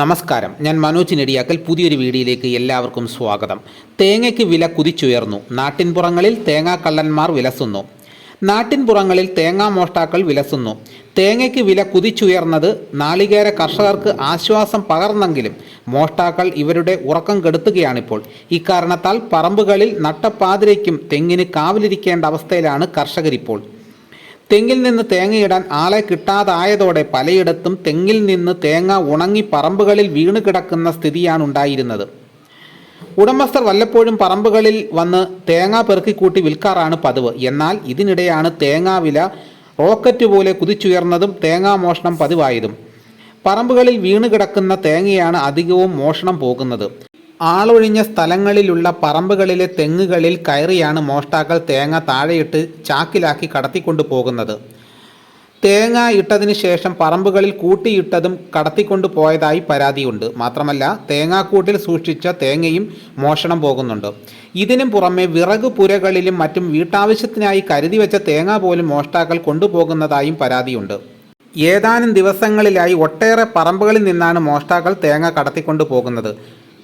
നമസ്കാരം. ഞാൻ മനോജ് നെടിയാക്കൽ പുതിയൊരു വീഡിയോയിലേക്ക് എല്ലാവർക്കും സ്വാഗതം. തേങ്ങയ്ക്ക് വില കുതിച്ചുയർന്നു. നാട്ടിൻപുറങ്ങളിൽ തേങ്ങാക്കള്ളന്മാർ വിലസുന്നു. നാട്ടിൻപുറങ്ങളിൽ തേങ്ങാ മോഷ്ടാക്കൾ വിലസുന്നു. തേങ്ങയ്ക്ക് വില കുതിച്ചുയർന്നത് നാളികേര കർഷകർക്ക് ആശ്വാസം പകർന്നെങ്കിലും മോഷ്ടാക്കൾ ഇവരുടെ ഉറക്കം കെടുത്തുകയാണിപ്പോൾ. ഇക്കാരണത്താൽ പറമ്പുകളിൽ നട്ടപ്പാതിരയ്ക്കും തെങ്ങിന് കാവലിരിക്കേണ്ട അവസ്ഥയിലാണ് കർഷകരിപ്പോൾ. തെങ്ങിൽ നിന്ന് തേങ്ങയിടാൻ ആളെ കിട്ടാതായതോടെ പലയിടത്തും തെങ്ങിൽ നിന്ന് തേങ്ങ ഉണങ്ങി പറമ്പുകളിൽ വീണ് കിടക്കുന്ന സ്ഥിതിയാണ് ഉണ്ടായിരുന്നത്. ഉടമസ്ഥർ വല്ലപ്പോഴും പറമ്പുകളിൽ വന്ന് തേങ്ങ പെറുക്കിക്കൂട്ടി വിൽക്കാറാണ് പതിവ്. എന്നാൽ ഇതിനിടെയാണ് തേങ്ങാ വില റോക്കറ്റ് പോലെ കുതിച്ചുയർന്നതും തേങ്ങാ മോഷണം പതിവായതും. പറമ്പുകളിൽ വീണ് കിടക്കുന്ന തേങ്ങയാണ് അധികവും മോഷണം പോകുന്നത്. ആളൊഴിഞ്ഞ സ്ഥലങ്ങളിലുള്ള പറമ്പുകളിലെ തെങ്ങുകളിൽ കയറിയാണ് മോഷ്ടാക്കൾ തേങ്ങ താഴെയിട്ട് ചാക്കിലാക്കി കടത്തിക്കൊണ്ടു പോകുന്നത്. തേങ്ങ ഇട്ടതിന് ശേഷം പറമ്പുകളിൽ കൂട്ടിയിട്ടതും കടത്തിക്കൊണ്ടു പോയതായി പരാതിയുണ്ട്. മാത്രമല്ല തേങ്ങാക്കൂട്ടിൽ സൂക്ഷിച്ച തേങ്ങയും മോഷണം പോകുന്നുണ്ട്. ഇതിനും പുറമെ വിറക് പുരകളിലും മറ്റും വീട്ടാവശ്യത്തിനായി കരുതി വെച്ച തേങ്ങ പോലും മോഷ്ടാക്കൾ കൊണ്ടുപോകുന്നതായും പരാതിയുണ്ട്. ഏതാനും ദിവസങ്ങളിലായി ഒട്ടേറെ പറമ്പുകളിൽ നിന്നാണ് മോഷ്ടാക്കൾ തേങ്ങ കടത്തിക്കൊണ്ടു പോകുന്നത്.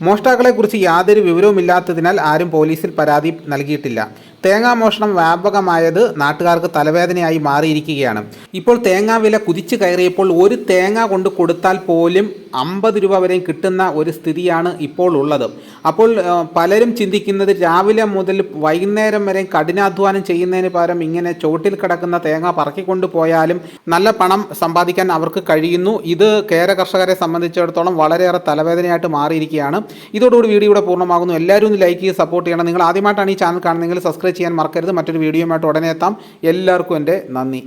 മോഷ്ടാക്കളെക്കുറിച്ച് യാതൊരു വിവരവുമില്ലാത്തതിനാൽ ആരും പോലീസിൽ പരാതി നൽകിയിട്ടില്ല. തേങ്ങാ മോഷണം വ്യാപകമായത് നാട്ടുകാർക്ക് തലവേദനയായി മാറിയിരിക്കുകയാണ്. ഇപ്പോൾ തേങ്ങാ വില കുതിച്ചു കയറിയപ്പോൾ ഒരു തേങ്ങ കൊണ്ട് കൊടുത്താൽ പോലും അമ്പത് രൂപ വരെ കിട്ടുന്ന ഒരു സ്ഥിതിയാണ് ഇപ്പോൾ ഉള്ളത്. അപ്പോൾ പലരും ചിന്തിക്കുന്നത് രാവിലെ മുതൽ വൈകുന്നേരം വരെ കഠിനാധ്വാനം ചെയ്യുന്നതിന് പകരം ഇങ്ങനെ ചോട്ടിൽ കിടക്കുന്ന തേങ്ങ പറക്കിക്കൊണ്ട് പോയാലും നല്ല പണം സമ്പാദിക്കാൻ അവർക്ക് കഴിയുന്നു. ഇത് കേര കർഷകരെ സംബന്ധിച്ചിടത്തോളം വളരെയേറെ തലവേദനയായിട്ട് മാറിയിരിക്കുകയാണ്. ഇതോടുകൂടി വീഡിയോ ഇവിടെ പൂർണമാകുന്നു. എല്ലാവരും ഒന്ന് ലൈക്ക് ചെയ്ത് സപ്പോർട്ട് ചെയ്യണം. നിങ്ങൾ ആദ്യമായിട്ടാണ് ഈ ചാനൽ കാണുന്നതെങ്കിൽ സബ്സ്ക്രൈബ് ചെയ്യാൻ മറക്കരുത്. മറ്റൊരു വീഡിയോയുമായിട്ട് ഉടനെ എത്താം. എല്ലാവർക്കും എന്റെ നന്ദി.